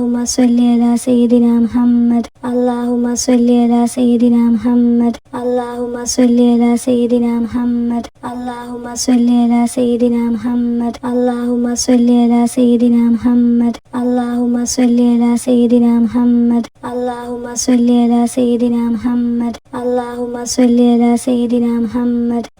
അള്ളാഹുമ സൊല്ലിയല സയ്യിദിന മുഹമ്മദ്. അള്ളാഹുമ സൊല്ലിയല സയ്യിദിന മുഹമ്മദ്. അള്ളാഹുമ സൊല്ലിയല സയ്യിദിന മുഹമ്മദ്. അള്ളാഹുമ സൊല്ലിയല സയ്യിദിന മുഹമ്മദ്. അള്ളാഹുമ സൊല്ലിയല സയ്യിദിന മുഹമ്മദ്. അള്ളാഹുമ സൊല്ലിയല സയ്യിദിന മുഹമ്മദ്. അള്ളാഹുമ സൊല്ലിയല സയ്യിദിന മുഹമ്മദ്. അള്ളാഹുമ സൊല്ലിയല സയ്യിദിന മുഹമ്മദ്.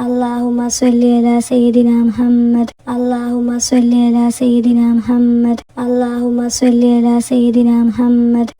അള്ളാഹുമ സൊല്ലിയല സയ്യിദിന മുഹമ്മദ്. അള്ളാഹുമ സൊല്ലിയല സയ്യിദിന മുഹമ്മദ്. അള്ളാഹുമ സൊല്ലിയല സയ്യിദിന മുഹമ്മദ്.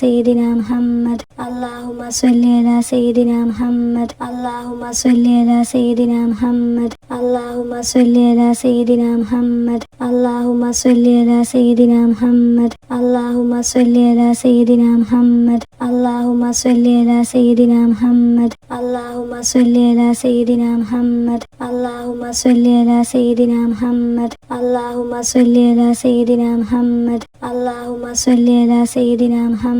സയ്യിദിന മുഹമ്മദ് അല്ലാഹുമ്മ സ്വല്ലി അലാ സയ്യിദിന മുഹമ്മദ് അല്ലാഹുമ്മ സ്വല്ലി അലാ സയ്യിദിന മുഹമ്മദ് അല്ലാഹുമ്മ സ്വല്ലി അലാ സയ്യിദിന മുഹമ്മദ് അല്ലാഹുമ്മ സ്വല്ലി അലാ സയ്യിദിന മുഹമ്മദ് അല്ലാഹുമ്മ സ്വല്ലി അലാ സയ്യിദിന മുഹമ്മദ് അല്ലാഹുമ്മ സ്വല്ലി അലാ സയ്യിദിന മുഹമ്മദ് അല്ലാഹുമ്മ സ്വല്ലി അലാ സയ്യിദിന മുഹമ്മദ് അല്ലാഹുമ്മ സ്വല്ലി അലാ സയ്യിദിന മുഹമ്മദ് അല്ലാഹുമ്മ സ്വല്ലി അലാ സയ്യിദിന മുഹമ്മദ് അല്ലാഹുമ്മ സ്വല്ലി അലാ സയ്യിദിന മുഹമ്മദ്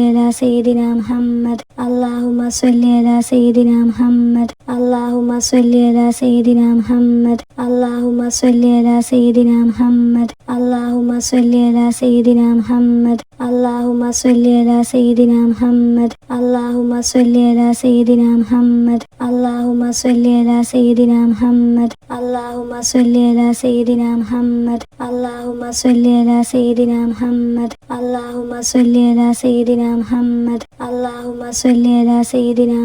അലാ സയ്യിദിന മുഹമ്മദ് അല്ലാഹുമ്മ സ്വല്ലി അലാ മുഹമ്മദ് അല്ലാഹുമ്മ സ്വല്ലി അലാ മുഹമ്മദ് അല്ലാഹുമ്മ സ്വല്ലി അലാ മുഹമ്മദ് അല്ലാഹുമ്മ സ്വല്ലി അലാ മുഹമ്മദ് അല്ലാഹുമ്മ സ്വല്ലി അലാ മുഹമ്മദ് അല്ലാഹുമ്മ സ്വല്ലി അലാ മുഹമ്മദ് അല്ലാഹുമ്മ സ്വല്ലി അലാ മുഹമ്മദ് അല്ലാഹുമ്മ സ്വല്ലി അലാ മുഹമ്മദ് അല്ലാഹുമ്മ സ്വല്ലി അലാ മുഹമ്മദ് അല്ലാഹുമ്മ സ്വല്ലി അലാ സയ്യിദിന മുഹമ്മദ് അള്ളാഹുമ സ്വല്ലി അലാ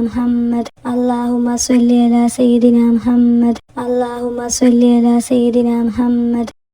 മുഹമ്മദ് അള്ളാഹുമ സ്വല്ലി അലാ മുഹമ്മദ് അള്ളാഹുമ സ്വല്ലി മുഹമ്മദ്